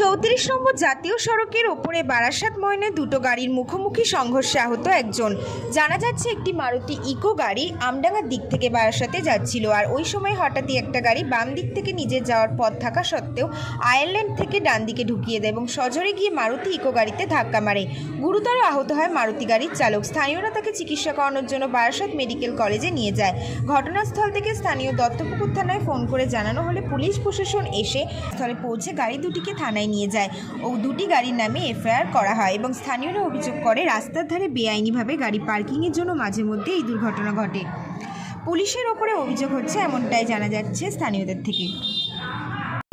চৌত্রিশ নম্বর জাতীয় সড়কের ওপরে বারাসাত ময়নে দুটো গাড়ির মুখোমুখি সংঘর্ষে আহত একজন। জানা যাচ্ছে একটি মারুতি ইকো গাড়ি আমডাঙ্গার দিক থেকে বারাসাতে যাচ্ছিল আর ওই সময় হঠাৎই একটা গাড়ি বাম দিক থেকে নিজে যাওয়ার পথ থাকা সত্ত্বেও আয়ারল্যান্ড থেকে ডান দিকে ঢুকিয়ে দেয় এবং সজোরে গিয়ে মারুতি ইকো গাড়িতে ধাক্কা মারে। গুরুতর আহত হয় মারুতি গাড়ির চালক। স্থানীয়রা তাকে চিকিৎসা করানোর জন্য বারাসাত মেডিকেল কলেজে নিয়ে যায়। ঘটনাস্থল থেকে স্থানীয় দত্তপুকুর থানায় ফোন করে জানানো হলে পুলিশ প্রশাসন এসে স্থলে পৌঁছে গাড়ি দুটিকে থানায় নিয়ে যায়। ও দুটি গাড়ির নামে এফআইআর করা হয় এবং স্থানীয়রা অভিযোগ করে, রাস্তার ধারে বেআইনিভাবে গাড়ি পার্কিংয়ের জন্য মাঝে মধ্যে এই দুর্ঘটনা ঘটে। পুলিশের ওপরে অভিযোগ হচ্ছে, এমনটাই জানা যাচ্ছে স্থানীয়দের থেকে।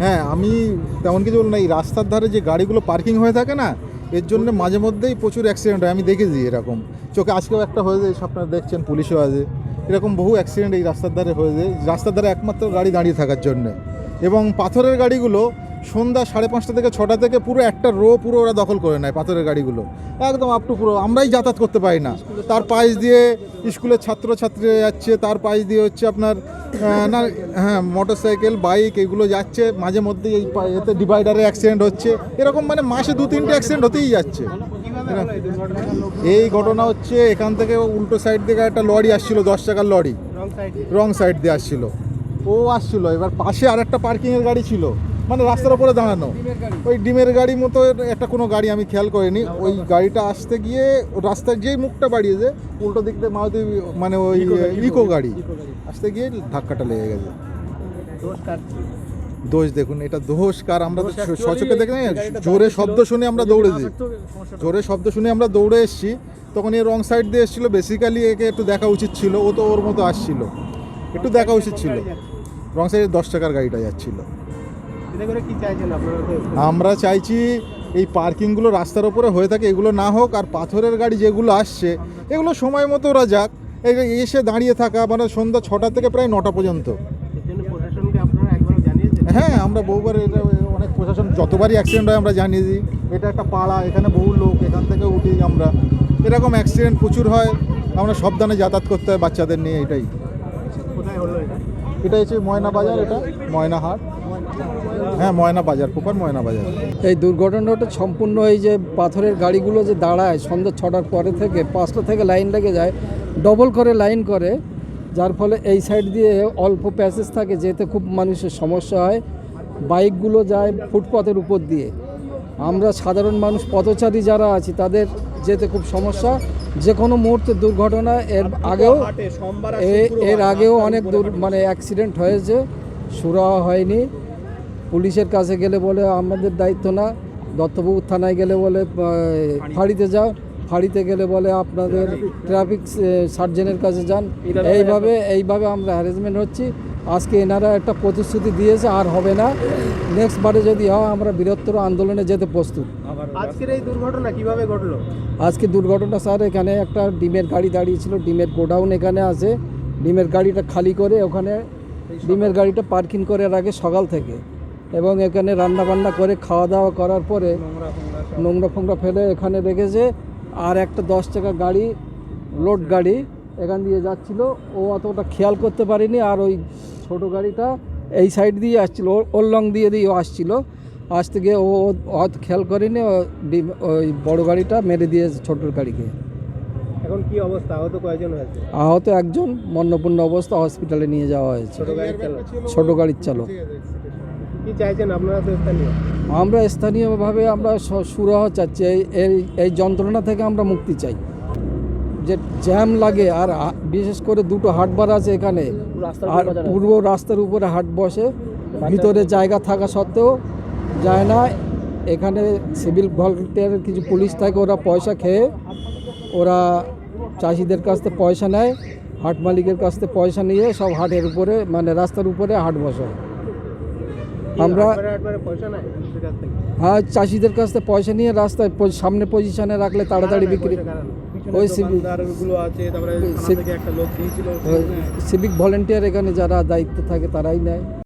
হ্যাঁ আমি তেমন কিছু বলব না। এই রাস্তার ধারে যে গাড়িগুলো পার্কিং হয়ে থাকে না, এর জন্য মাঝে মধ্যেই প্রচুর অ্যাক্সিডেন্ট হয়। আমি দেখেছি এরকম। চোখে আজকেও একটা হয়ে যায়, আপনারা দেখছেন, পুলিশও আছে। এরকম বহু অ্যাক্সিডেন্ট এই রাস্তার ধারে হয়ে যায়। রাস্তার ধারে একমাত্র গাড়ি দাঁড়িয়ে থাকার জন্য। এবং পাথরের গাড়িগুলো সন্ধ্যা সাড়ে পাঁচটা থেকে ছটা থেকে পুরো একটা রো পুরো ওরা দখল করে নেয় পাথরের গাড়িগুলো। একদম আপ টু পুরো। আমরাই যাতায়াত করতে পারি না। তার পাশ দিয়ে স্কুলের ছাত্রছাত্রীরা যাচ্ছে তার পাশ দিয়ে হচ্ছে আপনার না হ্যাঁ মোটর সাইকেল বাইক এগুলো যাচ্ছে। মাঝে মধ্যে এই এতে ডিভাইডারে অ্যাক্সিডেন্ট হচ্ছে। এরকম মানে মাসে দু তিনটে অ্যাক্সিডেন্ট হতেই যাচ্ছে। এই ঘটনা হচ্ছে এখান থেকে উল্টো সাইড থেকে একটা লরি আসছিল দশ টাকার লরি রং সাইড দিয়ে। আসছিল। ও আসছিল। এবার পাশে আর একটা পার্কিংয়ের গাড়ি ছিল। মানে রাস্তার উপরে দাঁড়ানো। ওই ডিমের গাড়ি মতো একটা কোনো গাড়ি আমি খেয়াল করিনি। ওই গাড়িটা আসতে গিয়ে রাস্তার যেই মুখটা বাড়িয়েছে উল্টো দিক থেকে মারুতি মানে ওই ইকো গাড়ি আসতে গিয়ে ধাক্কাটা লেগে গেছে। দোষ দেখুন এটা দোষ কার? আমরা তো স- সচক্ষে দেখে জোরে শব্দ শুনে আমরা দৌড়েছি। জোরে শব্দ শুনে আমরা দৌড়ে এসেছি। তখন এই রং সাইড দিয়ে এসেছিল। বেসিক্যালি একে একটু দেখা উচিত ছিল। ও তো ওর মতো আসছিল। একটু দেখা উচিত ছিল। রং সাইডে দশ টাকার গাড়িটা যাচ্ছিল। আমরা চাইছি এই পার্কিংগুলো রাস্তার ওপরে হয়ে থাকে এগুলো না হোক আর পাথরের গাড়ি যেগুলো আসছে এগুলো সময় মতো ওরা যাক। এসে দাঁড়িয়ে থাকা মানে সন্ধ্যা ছটা থেকে প্রায় নটা পর্যন্ত। হ্যাঁ আমরা বহুবার এটা অনেক প্রশাসন যতবারই অ্যাক্সিডেন্ট হয় আমরা জানিয়ে দিই। এটা একটা পাড়া এখানে বহু লোক এখান থেকে উঠি আমরা। এরকম অ্যাক্সিডেন্ট প্রচুর হয় আমরা সাবধানে যাতায়াত করতে হয় বাচ্চাদের নিয়ে এটাই। এটা? এটা হচ্ছে ময়না বাজার এটা ময়না হাট হ্যাঁ ময়না বাজার প্রপার ময়না বাজার। এই দুর্ঘটনাটা সম্পূর্ণ এই যে পাথরের গাড়িগুলো যে দাঁড়ায় সন্ধ্যা ছটার পরে থেকে পাঁচটা থেকে লাইন লেগে যায় ডবল করে লাইন করে যার ফলে এই সাইড দিয়ে অল্প প্যাসেজ থাকে যেতে খুব মানুষের সমস্যা হয়। বাইকগুলো যায় ফুটপাথের উপর দিয়ে। আমরা সাধারণ মানুষ পথচারী যারা আছি তাদের যেতে খুব সমস্যা। যে কোনো মুহূর্তে দুর্ঘটনা এর আগেও এর আগেও অনেক দূর মানে অ্যাক্সিডেন্ট হয়েছে সুরাহা হয়নি। পুলিশের কাছে গেলে বলে আমাদের দায়িত্ব না। দত্তপুকুর থানায় গেলে বলে ফাঁড়িতে যাও। ফাঁড়িতে গেলে বলে আপনাদের ট্রাফিক সার্জেনের কাছে যান। এইভাবে এইভাবে আমরা হ্যারাসমেন্ট হচ্ছি। আজকে এনারা একটা প্রতিশ্রুতি দিয়েছে আর হবে না। নেক্সট বারে যদি হয় আমরা বৃহত্তর আন্দোলনে যেতে প্রস্তুত। আজকের এই দুর্ঘটনা কীভাবে ঘটলো? আজকে দুর্ঘটনা স্যার এখানে একটা ডিমের গাড়ি দাঁড়িয়েছিল। ডিমের গোডাউন এখানে আছে। ডিমের গাড়িটা খালি করে ওখানে ডিমের গাড়িটা পার্কিং করে রাখে সকাল থেকে। এবং এখানে রান্না বান্না করে খাওয়া দাওয়া করার পরে নোংরা ফোংরা ফেলে এখানে রেখেছে। আর একটা দশ টাকা গাড়ি লোড গাড়ি এখান দিয়ে যাচ্ছিল। ও অতটা খেয়াল করতে পারেনি। আর ওই ছোট গাড়িটা এই সাইড দিয়ে আসছিল ওর- লং দিয়ে দিয়ে ও আসছিল। আসতে গিয়ে ও অত খেয়াল করেনি ওই বড় গাড়িটা মেরে দিয়েছে ছোট গাড়িকে। এখন কি অবস্থা? আহত কয়জন হয়েছে? আহত একজন মন্নপূর্ণ অবস্থা হসপিটালে নিয়ে যাওয়া হয়েছে। ছোট গাড়ির চালক। কি চাইছেন আপনারা তো স্থানীয়? আমরা স্থানীয়ভাবে আমরা সুরাহ চাচ্ছি এই এই- এই যন্ত্রণা থেকে আমরা মুক্তি চাই। যে জ্যাম লাগে আর বিশেষ করে দুটো হাটবার আছে এখানে। আর পূর্ব রাস্তার উপরে হাট বসে। ভিতরে জায়গা থাকা সত্ত্বেও যায় না। এখানে সিভিল ভলেন্টিয়ারের কিছু পুলিশ থাকে ওরা পয়সা খেয়ে ওরা চাষিদের কাছ থেকে পয়সা নেয় হাট মালিকের কাছ থেকে পয়সা নিয়ে সব হাটের উপরে মানে রাস্তার উপরে হাট বসায়। আমরা হ্যাঁ চাষিদের কাছ থেকে পয়সা নিয়ে রাস্তায় সামনে পজিশনে রাখলে তাড়াতাড়ি বিক্রি ওই সিভিক ভলেন্টিয়ার এখানে যারা দায়িত্ব থাকে তারাই নেয়।